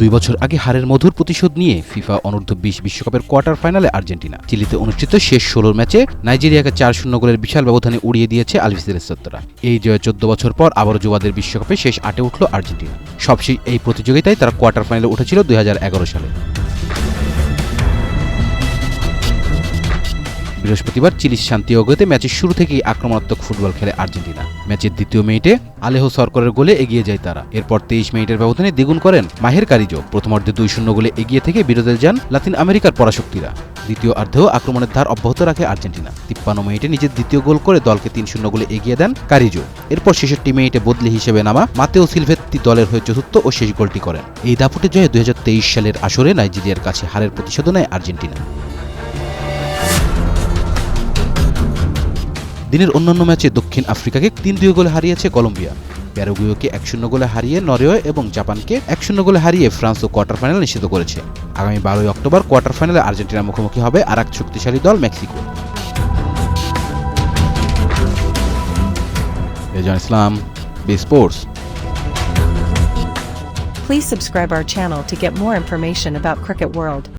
দুই বছর আগে হারের মধুর প্রতিশোধ নিয়ে ফিফা অনূর্ধ্ব বিশ বিশ্বকাপের কোয়ার্টার ফাইনালে আর্জেন্টিনা। চিলিতে অনুষ্ঠিত শেষ ষোলোর ম্যাচে নাইজেরিয়াকে চার শূন্য গোলের বিশাল ব্যবধানে উড়িয়ে দিয়েছে আলভিসের সত্তরা এই জয়ে চোদ্দ বছর পর আবারও যুবাদের বিশ্বকাপে শেষ আটে উঠল আর্জেন্টিনা। সবশেষ এই প্রতিযোগিতায় তারা কোয়ার্টার ফাইনালে উঠেছিল দু হাজার এগারো সালে। বৃহস্পতিবার চিলির শান্তিয়োগতে ম্যাচের শুরু থেকেই আক্রমণাত্মক ফুটবল খেলে আর্জেন্টিনা। ম্যাচের দ্বিতীয় মিনিটে আলেহ সরকারের গোলে এগিয়ে যায় তারা। এরপর তেইশ মিনিটের ব্যবধানে দ্বিগুণ করেন মাহের কারিজো। প্রথমার্ধে দুই শূন্য গোলে এগিয়ে থেকে বিরোধে যান লাতিন আমেরিকার পরাশক্তিরা। দ্বিতীয় অর্ধেও আক্রমণের ধার অব্যাহত রাখে আর্জেন্টিনা। তিপ্পান্ন মিনিটে নিজের দ্বিতীয় গোল করে দলকে তিন শূন্য গোলে এগিয়ে দেন কারিজো। এরপর ছেষট্টি মিনিটে বদলি হিসেবে নামা মাতেও সিলভেত্তি দলের হয়ে চতুর্থ ও শেষ গোলটি করেন। এই দাপুটে জয়ে দুই হাজার তেইশ সালের আসরে নাইজেরিয়ার কাছে হারের প্রতিশোধ নেয় আর্জেন্টিনা। দিনের অন্যান্য ম্যাচে দক্ষিণ আফ্রিকাকে তিন দুই গোলে হারিয়েছে কলম্বিয়া। প্যারাগুয়োকে এক শূন্য গোলে হারিয়ে নরওয়ে এবং জাপানকে এক শূন্য গোলে হারিয়ে ফ্রান্সও কোয়ার্টার ফাইনাল নিশ্চিত করেছে। আগামী বারোই অক্টোবর কোয়ার্টার ফাইনালে আর্জেন্টিনার মুখোমুখি হবে আর এক শক্তিশালী দল Mexico. Rezan Islam, B sports. Please subscribe our channel to get more information about Cricket World.